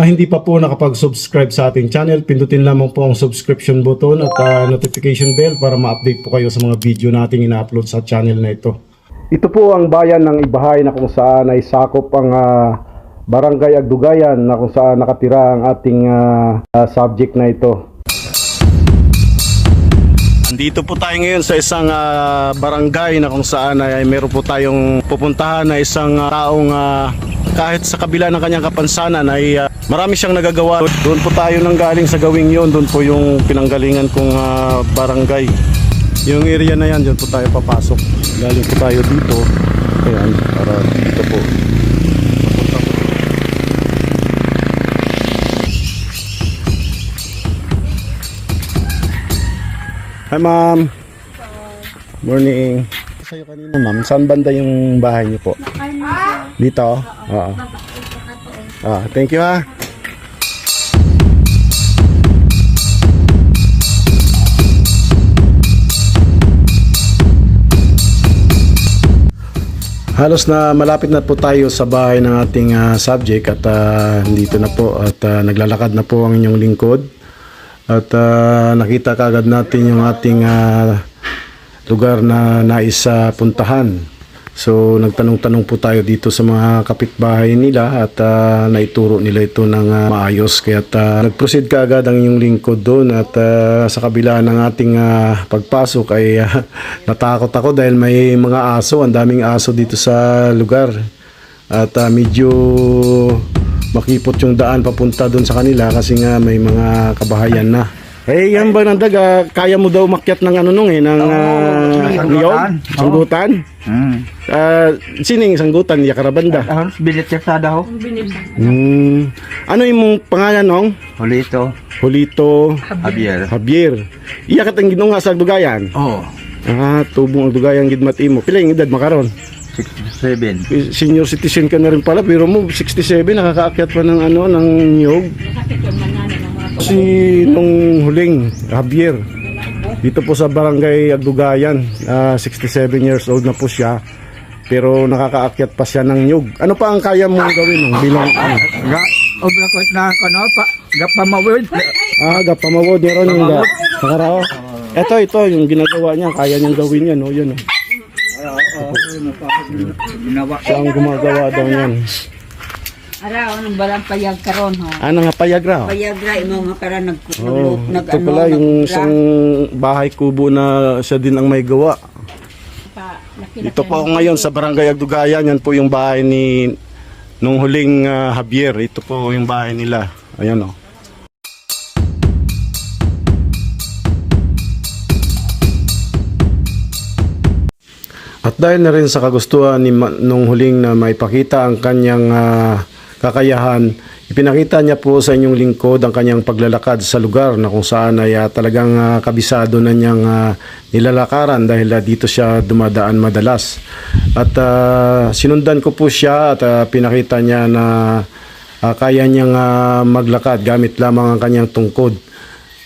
Ah, hindi pa po nakapag-subscribe sa ating channel, pindutin lamang po ang subscription button at ah, notification bell para ma-update po kayo sa mga video nating ina-upload sa channel na ito. Ito po ang bayan ng Ibahay na kung saan ay sakop ang ah, barangay Agdugayan na kung saan nakatira ang ating ah, ah, subject na ito. Andito po tayo ngayon sa isang ah, barangay na kung saan ay meron po tayong pupuntahan na isang ah, taong ah, kahit sa kabila ng kanyang kapansanan ay ah, marami siyang nagagawa. Doon po tayo nang galing sa gawing yon, doon po yung pinanggalingan kong ah, barangay. Yung area na yan, doon po tayo papasok. Galing po tayo dito. Ayan, para dito po. Hi ma'am. Morning. Sa'yo kanina ma'am, saan banda yung bahay niyo po? Dito? Oo. Ah, thank you ha. Halos na malapit na po tayo sa bahay ng ating ah, subject at ah, dito na po at ah, naglalakad na po ang inyong lingkod. At ah, nakita kagad natin yung ating ah, lugar na nais ah, puntahan. So nagtanong-tanong po tayo dito sa mga kapitbahay nila at ah, naituro nila ito ng ah, maayos. Kaya nag-proceed kaagad ang inyong lingkod doon at ah, sa kabila ng ating ah, pagpasok ay ah, natakot ako dahil may mga aso, ang daming aso dito sa lugar. At ah, medyo makipot yung daan papunta doon sa kanila kasi nga may mga kabahayan na. Eh, yan ba ng daga? Kaya mo daw makyat ng ano nung eh, ng uh, niyog? Sanggutan? Hmm. Ah, sining sanggutan? Yakarabanda? Harus bilit kalsada ho. Hmm. Ano yung mong pangalan nung? Huli ito. Julito Javier. Javier. Iya ka tang ginunga sa Dugayan. Oh. Ah, tubong ang Dugayan gidmat imo. Pila yung edad makaron? 67. Senior citizen ka na rin pala, pero mo 67 nakakaakyat pa ng ano ng niyog. Si nung huling Javier dito po sa barangay Agdugayan, ah, 67 years old na po siya. Pero nakakaakyat pa siya ng nyug. Ano pa ang kaya mong gawin ng bilang ano? Ga, obra ko na ko no pa. Ga pamawid. Ah, gapamawod niya ron yung da. Nakarao. Ito, ito, yung ginagawa niya, kaya niyang gawin yan, oh, yun, oh. Ginawa. Siya ang gumagawa daw niyan. Ara, anong balang payag karon ho? Ano nga payag raw? Payag ra imo nga para nag Oh, nag ito pala yung isang bahay kubo na siya din ang may gawa. Dito po ako ngayon sa Barangay Agdugayan. Yan po yung bahay ni nung huling ah, Javier. Ito po yung bahay nila. Ayan oh. At dahil na rin sa kagustuhan ni nung huling na maipakita ang kanyang ah, kakayahan, ipinakita niya po sa inyong lingkod ang kanyang paglalakad sa lugar na kung saan ay ah, talagang ah, kabisado na niyang ah, nilalakaran dahil ah, dito siya dumadaan madalas. At ah, sinundan ko po siya at ah, pinakita niya na ah, kaya niyang ah, maglakad gamit lamang ang kanyang tungkod.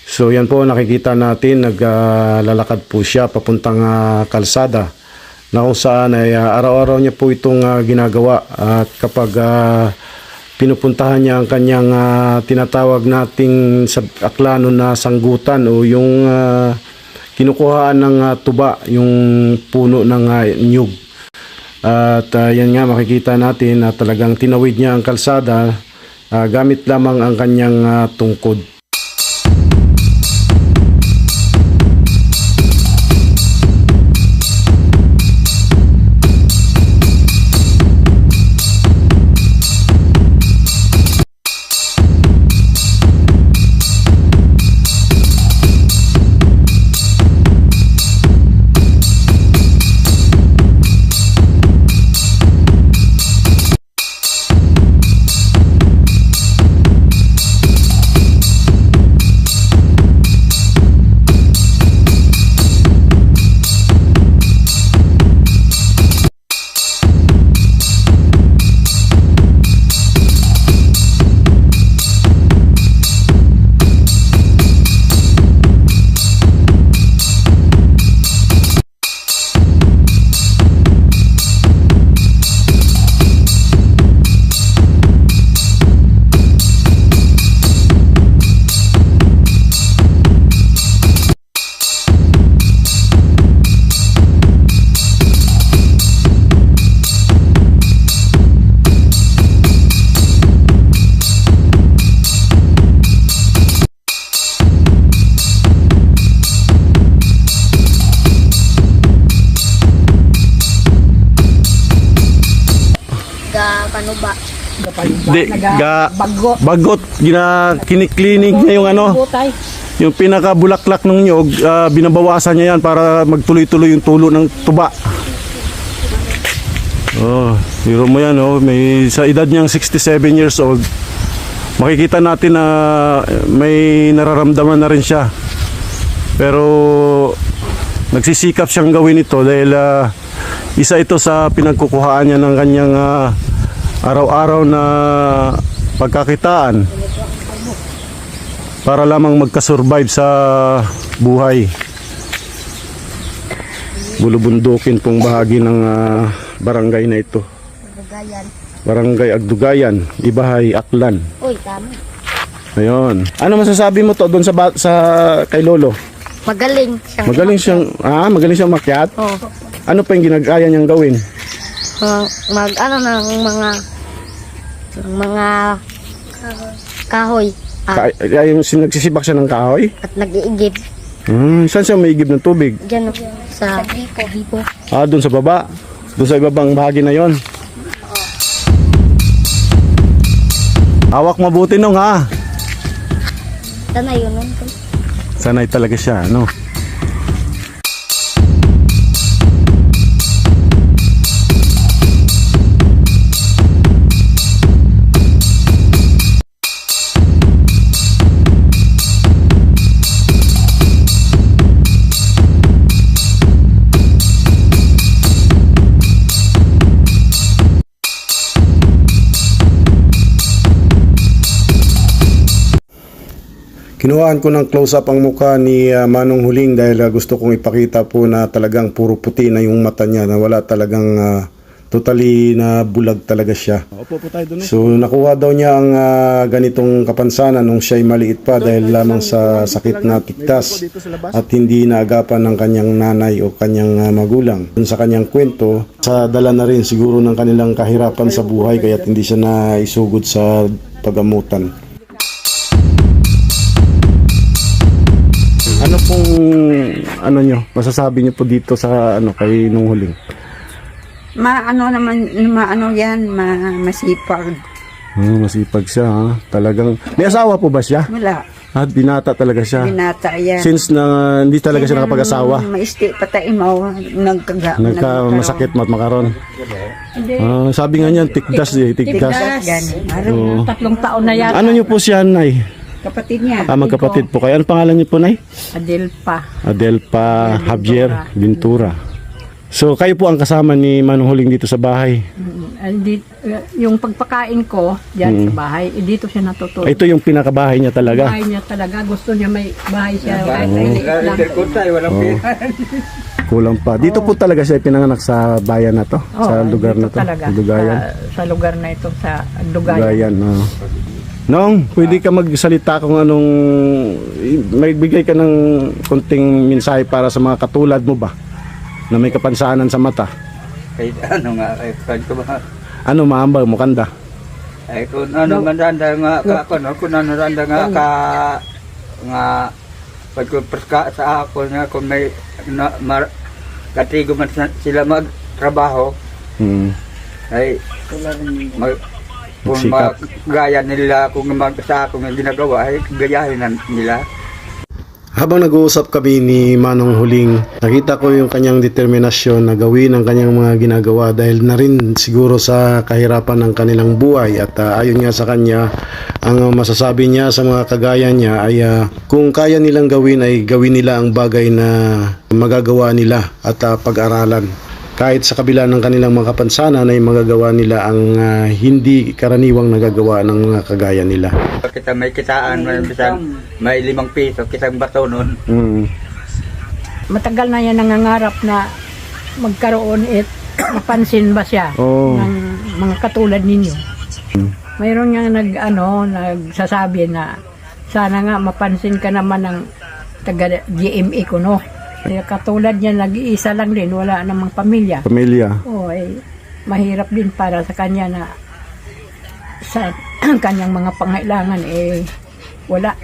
So yan po nakikita natin naglalakad po siya papuntang ah, kalsada na kung saan ay ah, araw-araw niya po itong ah, ginagawa at kapag ah, pinupuntahan niya ang kanyang ah, tinatawag nating sa aklano na sanggutan o yung ah, kinukuhaan ng ah, tuba yung puno ng ah, nyug. At ah, yan nga makikita natin na talagang tinawid niya ang kalsada ah, gamit lamang ang kanyang ah, tungkod Di, ga, bago. bagot, gina, kiniklinig niya yung ano, yung pinakabulaklak ng nyog, ah, binabawasan niya yan para magtuloy-tuloy yung tulo ng tuba. Oh, hero mo yan, oh. May, sa edad niyang 67 years old, makikita natin na may nararamdaman na rin siya. Pero nagsisikap siyang gawin ito dahil ah, isa ito sa pinagkukuhaan niya ng kanyang ah, araw-araw na pagkakitaan para lamang magkasurvive sa buhay. Bulubundukin pong bahagi ng ah, barangay na ito. Barangay Agdugayan, Ibahay, Aklan. Uy, tama. Ayun. Ano masasabi mo to doon sa ba- sa kay Lolo? Magaling siyang Magaling siyang ah, magaling siyang makyat. Oh, Ano pa yung ginagaya niyang gawin? mag ano ng mga ng mga kahoy ah, Ka- ay, yung sin- nagsisibak siya ng kahoy? at nag-iigib Hmm, saan siya maigib ng tubig? diyan oh, sa bipo bipo Ah, doon sa baba. Doon sa ibabang bahagi na yon. Hawak mabuti nung ha. tanay yun nun Sanay talaga siya, ano? Kinuhaan ko ng close-up ang mukha ni ah, Manong Huling dahil ah, gusto kong ipakita po na talagang puro puti na yung mata niya na wala talagang ah, totally na bulag talaga siya. Opo po tayo doon. So nakuha daw niya ang ah, ganitong kapansanan nung siya'y maliit pa dahil lamang sa sakit na tiktas at hindi naagapan ng kanyang nanay o kanyang ah, magulang. Dun sa kanyang kwento, sa dala na rin siguro ng kanilang kahirapan sa buhay kaya hindi siya naisugod sa pagamutan. Ano pong ano nyo, masasabi nyo po dito sa ano kay nung huling? Maano naman, maano yan, ma, masipag. Hmm, masipag siya ha. Talagang may asawa po ba siya? Wala, At binata talaga siya. binata yan. Since na hindi talaga siya nakapag-asawa. Maisti patay mo, nagkaga. Nagka masakit mat makaron. Ah, sabi nga niyan tikdas eh, tikdas. Yan. Oo. Tatlong taon na yan. Ano niyo po siya, Nay? Kapatid niya. Ah, magkapatid po kayo. Ano pangalan niyo po, Nay? Adelpa. Adelpa Javier Ventura. So, kayo po ang kasama ni Manong Huling dito sa bahay. Andi, yung pagpakain ko diyan sa bahay, eh, dito siya natutulog. Ito yung pinakabahay niya talaga. Bahay niya talaga, gusto niya may bahay siya kahit maliit lang. Kulang pa. Dito po talaga siya pinanganak sa bayan na to, sa Oo, lugar na to, Talaga. Sa, sa lugar na ito, sa Dugayan. Dugayan. oo. Nong, pwede ka magsalita kung anong may bigay ka ng konting mensahe para sa mga katulad mo ba na may kapansanan sa mata. Kahit ano nga, ay kahit ko ba, Ano maambag mo kanda? ay kung ano man randa nga, ka, kung ano, kung ano randa nga, ka, nga, pag ko preska sa ako nga, kung may, na, mar, katigo man sa- sila magtrabaho, Hmm. ay, mag, kung Magsikap. magaya nila, kung mag, sa ako nga ginagawa, ay gayahin nila. Habang nag-uusap kami ni Manong Huling, nakita ko yung kanyang determinasyon na gawin ang kanyang mga ginagawa dahil na rin siguro sa kahirapan ng kanilang buhay at ah, ayon nga sa kanya, ang masasabi niya sa mga kagaya niya ay ah, kung kaya nilang gawin ay gawin nila ang bagay na magagawa nila at ah, pag-aralan. Kahit sa kabila ng kanilang mga kapansanan ay magagawa nila ang ah, hindi karaniwang nagagawa ng mga kagaya nila. Kita may kitaan, may, bisan, may limang piso, kitang bato nun. Mm. Matagal na yan nangangarap na magkaroon it mapansin ba siya Oo. ng mga katulad ninyo. Mayroon nga nag ano nagsasabi na sana nga mapansin ka naman ng taga GMA ko no. Kaya katulad niya nag-iisa lang din, wala namang pamilya. Pamilya. Oo, eh, mahirap din para sa kanya na sa kanyang mga pangailangan eh wala